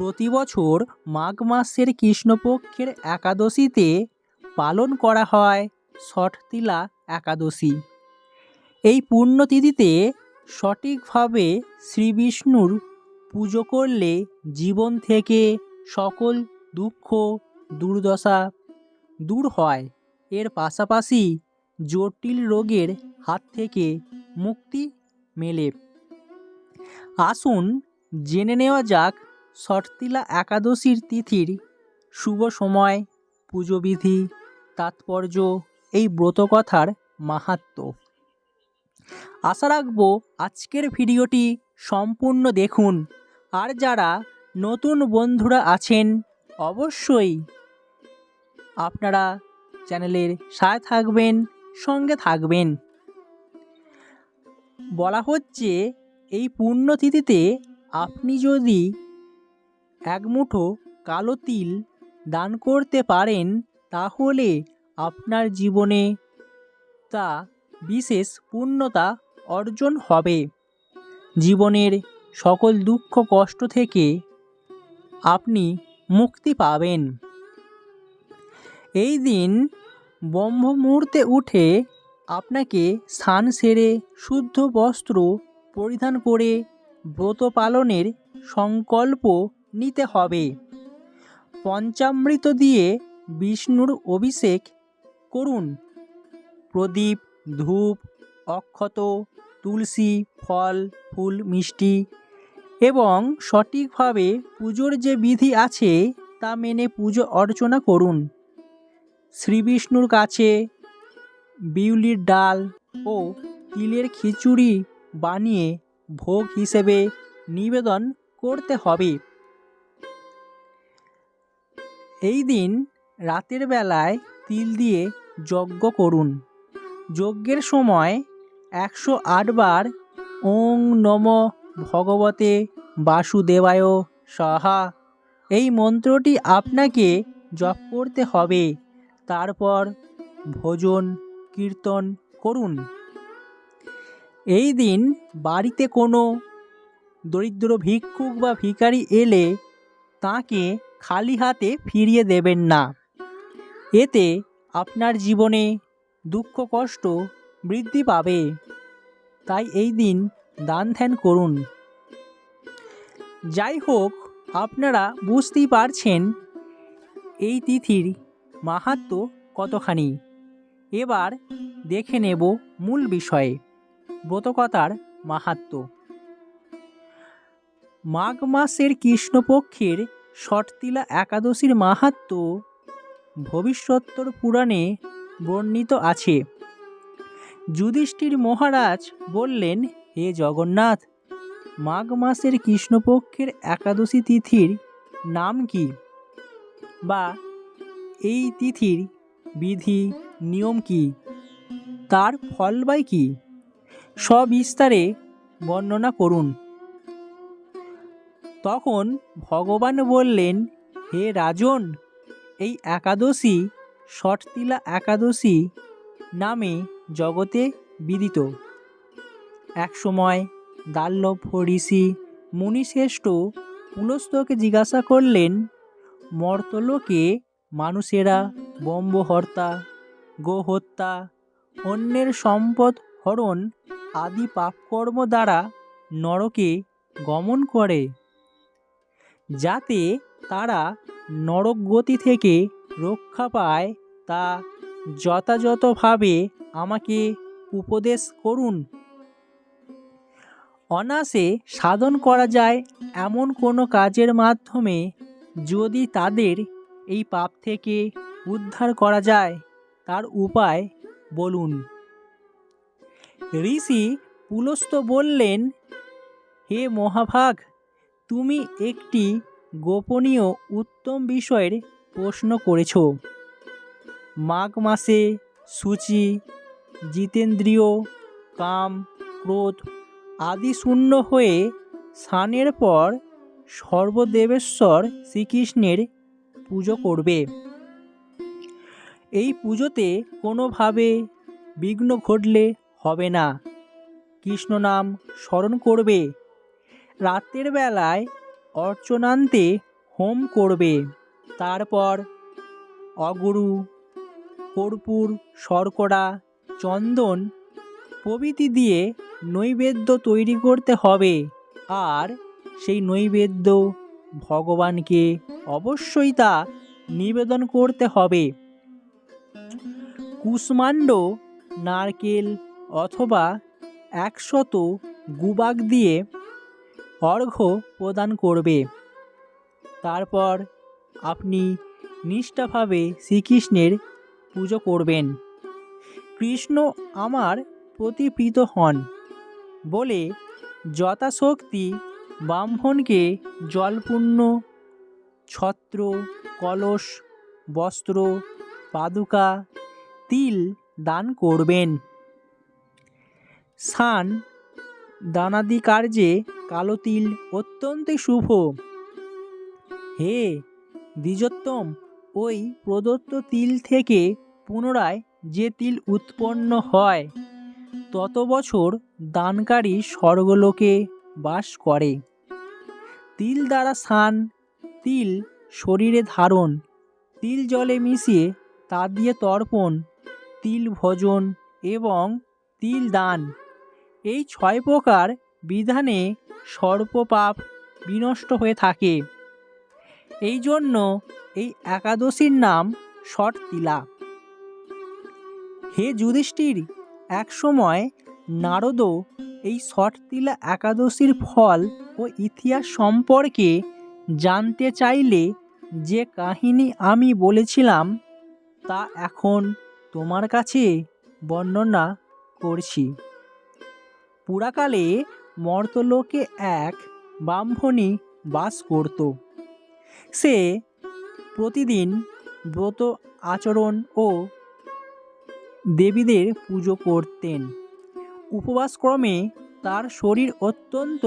প্রতি বছর মাঘ মাসের কৃষ্ণপক্ষের একাদশীতে পালন করা হয় ষটতিলা একাদশী। এই পুণ্যতিথিতে সঠিকভাবে শ্রী বিষ্ণুর পুজো করলে জীবন থেকে সকল দুঃখ, দুর্দশা দূর হয়। এর পাশাপাশি জটিল রোগের হাত থেকে মুক্তি মেলে। আসুন জেনে নেওয়া যাক ষটতিলা একাদশীর তিথির শুভ সময়, পুজোবিধি, তাৎপর্য এই ব্রতকথার মাহাত্ম্য আশা রাখব আজকের ভিডিওটি সম্পূর্ণ দেখুন। আর যারা নতুন বন্ধুরা আছেন, অবশ্যই আপনারা চ্যানেলের সাথে থাকবেন, সঙ্গে থাকবেন। বলা হচ্ছে, এই পুণ্যতিথিতে আপনি যদি এক মুঠো কালো তিল দান করতে পারেন, তাহলে আপনার জীবনে তা বিশেষ পূর্ণতা অর্জন হবে। জীবনের সকল দুঃখ কষ্ট থেকে আপনি মুক্তি পাবেন। এই দিন ব্রহ্ম মুহূর্তে উঠে আপনাকে স্নান সেরে শুদ্ধ বস্ত্র পরিধান করে ব্রত পালনের সংকল্প নিতে হবে। পঞ্চামৃত দিয়ে বিষ্ণুর অভিষেক করুন। প্রদীপ, ধূপ, অক্ষত, তুলসী, ফল, ফুল, মিষ্টি এবং সঠিকভাবে পুজোর যে বিধি আছে তা মেনে পুজো অর্চনা করুন। শ্রীবিষ্ণুর কাছে বিউলির ডাল ও তিলের খিচুড়ি বানিয়ে ভোগ হিসেবে নিবেদন করতে হবে। এই দিন রাতের বেলায় তিল দিয়ে যজ্ঞ করুন। যজ্ঞের সময় একশো আটবার ওং নম ভগবতে বাসুদেবায় সাহা। এই মন্ত্রটি আপনাকে জপ করতে হবে, তারপর ভোজন, কীর্তন করুন। এই দিন বাড়িতে কোনো দরিদ্র ভিক্ষুক বা ভিখারি এলে তাকে খালি হাতে ফিরিয়ে দেবেন না। এতে আপনার জীবনে দুঃখ, কষ্ট বৃদ্ধি পাবে। তাই এই দিন দান ধ্যান করুন। যাই হোক, আপনারা বুঝতেই পারছেন এই তিথির মাহাত্ম কতখানি। এবার দেখে নেব মূল বিষয়ে, ব্রতকথার মাহাত্ম্য। মাঘ মাসের কৃষ্ণপক্ষের ষটতিলা একাদশীর মাহাত্ম্য ভবিষ্যত্তর পুরাণে বর্ণিত আছে। যুধিষ্ঠির মহারাজ বললেন, হে জগন্নাথ, মাঘ মাসের কৃষ্ণপক্ষের একাদশী তিথির নাম কি? বা এই তিথির বিধি, নিয়ম কি? তার ফল বাই কি? সবিস্তারে বর্ণনা করুন। তখন ভগবান বললেন, হে রাজন, এই একাদশী ষটতিলা একাদশী নামে জগতে বিদিত। একসময় দাল্লভ ঋষি মুনিশ্রেষ্ঠ পুলস্তকে জিজ্ঞাসা করলেন, মর্তলোকে মানুষেরা বম্বহর্তা গোহত্যা, অন্যের সম্পদ হরণ আদি পাপকর্ম দ্বারা নরকে গমন করে? যাতে তারা নরকগতি থেকে রক্ষা পায় তা যথাযথভাবে আমাকে উপদেশ করুন। অনাসে সাধন করা যায় এমন কোনো কাজের মাধ্যমে যদি তাদের এই পাপ থেকে উদ্ধার করা যায়, তার উপায় বলুন। ঋষি পুলস্ত বললেন, হে মহাভাগ, তুমি একটি গোপনীয় উত্তম বিষয়ের প্রশ্ন করেছ। মাঘ মাসে সূচি, জিতেন্দ্রীয়, কাম, ক্রোধ আদি শূন্য হয়ে স্নানের পর সর্বদেবেশ্বর শ্রীকৃষ্ণের পুজো করবে। এই পুজোতে কোনোভাবে বিঘ্ন ঘটলে হবে না। কৃষ্ণ নাম স্মরণ করবে। রাতের বেলায় অর্চনান্তে হোম করবে। তারপর অগুরু, কর্পূর, শর্করা, চন্দন প্রভৃতি দিয়ে নৈবেদ্য তৈরি করতে হবে। আর সেই নৈবেদ্য ভগবানকে অবশ্যই তা নিবেদন করতে হবে। কুষ্মাণ্ড, নারকেল অথবা একশত গুবাক দিয়ে অর্ঘ্য প্রদান করবে। তারপর আপনি নিষ্ঠাভাবে শ্রীকৃষ্ণের পুজো করবেন। কৃষ্ণ আমার প্রতি প্রীত হন বলে যথাশক্তি ব্রাহ্মণকে জলপূর্ণ ছত্র, কলস, বস্ত্র, পাদুকা, তিল দান করবেন। স্নান দানাদি কার্যে কালো তিল অত্যন্তই শুভ। হে দ্বিজোত্তম, ওই প্রদত্ত তিল থেকে পুনরায় যে তিল উৎপন্ন হয়, তত বছর দানকারী স্বর্গলোকে বাস করে। তিল দ্বারা স্নান, তিল শরীরে ধারণ, তিল জলে মিশিয়ে তা দিয়ে তর্পণ, তিল ভোজন এবং তিল দান। এই ছয় প্রকার বিধানে সর্বপাপ বিনষ্ট হয়ে থাকে। এই জন্য এই একাদশীর নাম ষট তিলা হে যুধিষ্ঠির এক সময় নারদও এই ষটতিলা একাদশীর ফল ও ইতিহাস সম্পর্কে জানতে চাইলে যে কাহিনী আমি বলেছিলাম, তা এখন তোমার কাছে বর্ণনা করছি। পুরাকালে মর্তলোকে এক ব্রাহ্মণী বাস করত। সে প্রতিদিন ব্রত আচরণ ও দেবীদের পুজো করতেন। উপবাসক্রমে তার শরীর অত্যন্ত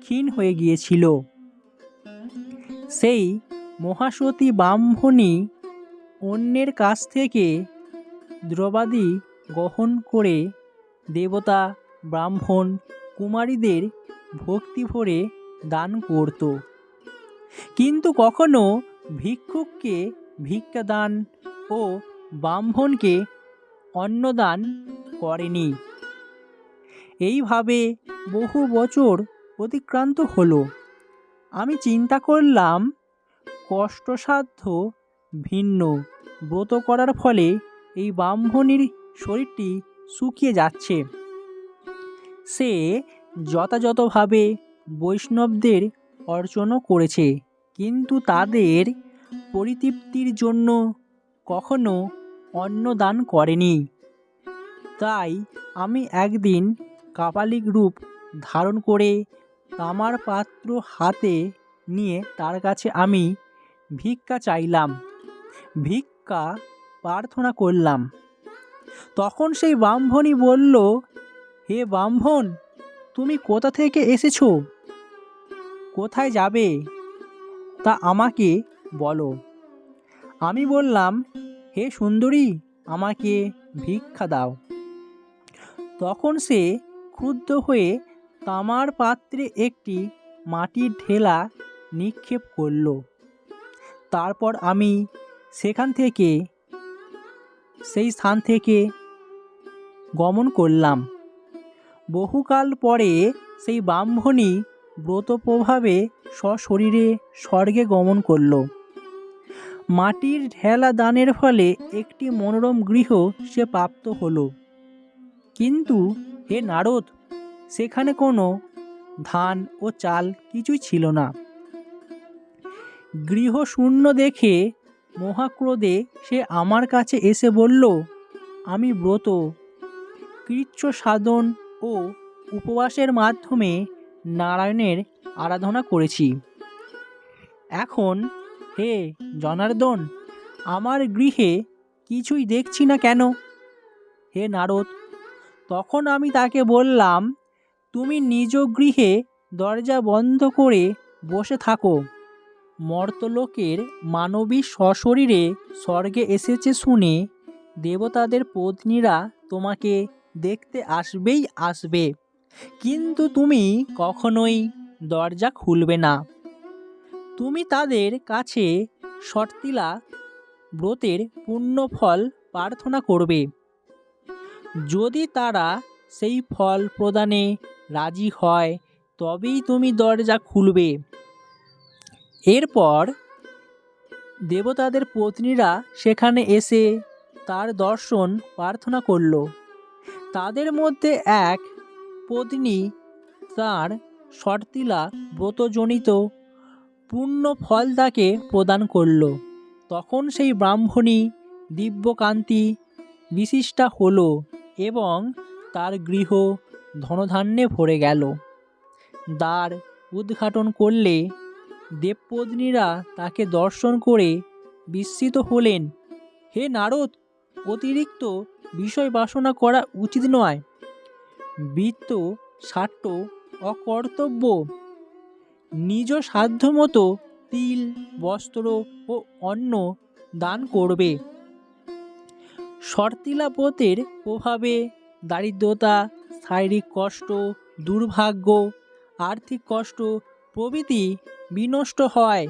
ক্ষীণ হয়ে গিয়েছিল। সেই মহাসতী ব্রাহ্মণী অন্যের কাছ থেকে দ্রবাদি গ্রহণ করে দেবতা ব্রাহ্মণ কুমারীদের ভক্তি ভরে দান করত। কিন্তু কখনো ভিক্ষুককে ভিক্ষাদান ও ব্রাহ্মণকে অন্নদান করেনি। এইভাবে বহু বছর অতিক্রান্ত হলো। আমি চিন্তা করলাম, কষ্টসাধ্য ভিন্ন। ব্রত করার ফলে এই ব্রাহ্মণীর শরীরটি শুকিয়ে যাচ্ছে। সে যথাযথভাবে বৈষ্ণবদের অর্চনও করেছে, কিন্তু তাদের পরিতৃপ্তির জন্য কখনো অন্নদান করেনি। তাই আমি একদিন কাপালিক রূপ ধারণ করে তামার পাত্র হাতে নিয়ে তার কাছে আমি ভিক্ষা চাইলাম, ভিক্ষা প্রার্থনা করলাম। তখন সেই ব্রাহ্মণী বলল হে ব্রাহ্মণ, তুমি কোথা থেকে এসেছ? কোথায় যাবে? তা আমাকে বলো। আমি বললাম, হে সুন্দরী, আমাকে ভিক্ষা দাও। তখন সে ক্ষুব্ধ হয়ে তামার পাত্রে একটি মাটির ঢেলা নিক্ষেপ করল। তারপর আমি সেখান থেকে, সেই স্থান থেকে গমন করলাম। বহুকাল পরে সেই ব্রাহ্মণী ব্রত প্রভাবে সশরীরে স্বর্গে গমন করল। মাটির ঢেলা দানের ফলে একটি মনোরম গৃহ সে প্রাপ্ত হলো। কিন্তু হে নারদ, সেখানে কোনো ধান ও চাল কিছুই ছিল না। গৃহ শূন্য দেখে মহাক্রোধে সে আমার কাছে এসে বলল, আমি ব্রত কৃচ্ছ সাধন ও উপবাসের মাধ্যমে নারায়ণের আরাধনা করেছি। এখন হে জনার্দন, আমার গৃহে কিছুই দেখছি না কেন? হে নারদ, তখন আমি তাকে বললাম, তুমি নিজ গৃহে দরজা বন্ধ করে বসে থাকো। মর্তলোকের মানবী সশরীরে স্বর্গে এসেছে শুনে দেবতাদের পত্নীরা তোমাকে দেখতে আসবেই আসবে। কিন্তু তুমি কখনোই দরজা খুলবে না। তুমি তাদের কাছে শর্তিলা ব্রতের পুণ্য ফল প্রার্থনা করবে। যদি তারা সেই ফল প্রদানে রাজি হয়, তবেই তুমি দরজা খুলবে। এরপর দেবতাদের পত্নীরা সেখানে এসে তার দর্শন প্রার্থনা করল। তাদের মধ্যে এক পত্নী তার শর্তিলা ব্রতজনিত পূর্ণ ফল তাকে প্রদান করল। তখন সেই ব্রাহ্মণী দিব্যকান্তি বিশিষ্টা হল এবং তার গৃহ ধনধান্যে ভরে গেল। দ্বার উদ্ঘাটন করলে দেবপত্নীরা তাকে দর্শন করে বিস্মিত হলেন, হে নারদ, অতিরিক্ত বিষয় বাসনা করা উচিত নয়। বৃত্ত সাট্য অকর্তব্য, নিজ সাধ্যমতো তিল, বস্ত্র ও অন্ন দান করবে। শর্তিলাপতের প্রভাবে দারিদ্রতা, শারীরিক কষ্ট, দুর্ভাগ্য, আর্থিক কষ্ট, প্রভৃতি বিনষ্ট হয়।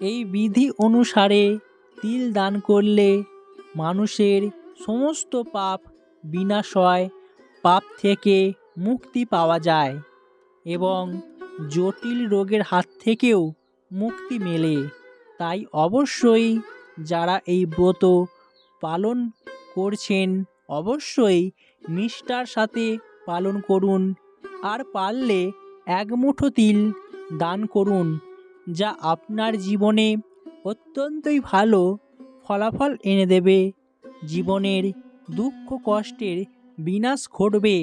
এই বিধি অনুসারে তিল দান করলে মানুষের সমস্ত পাপ বিনাশয়, পাপ থেকে মুক্তি পাওয়া যায় এবং জটিল রোগের হাত থেকেও মুক্তি মেলে। তাই অবশ্যই যারা এই ব্রত পালন করছেন, অবশ্যই নিষ্ঠার সাথে পালন করুন আর পারলে এক মুঠো তিল দান করুন, যা আপনার জীবনে অত্যন্তই ভালো ফলাফল এনে দেবে। জীবনের দুঃখ কষ্টের বিনাশ ঘটবে।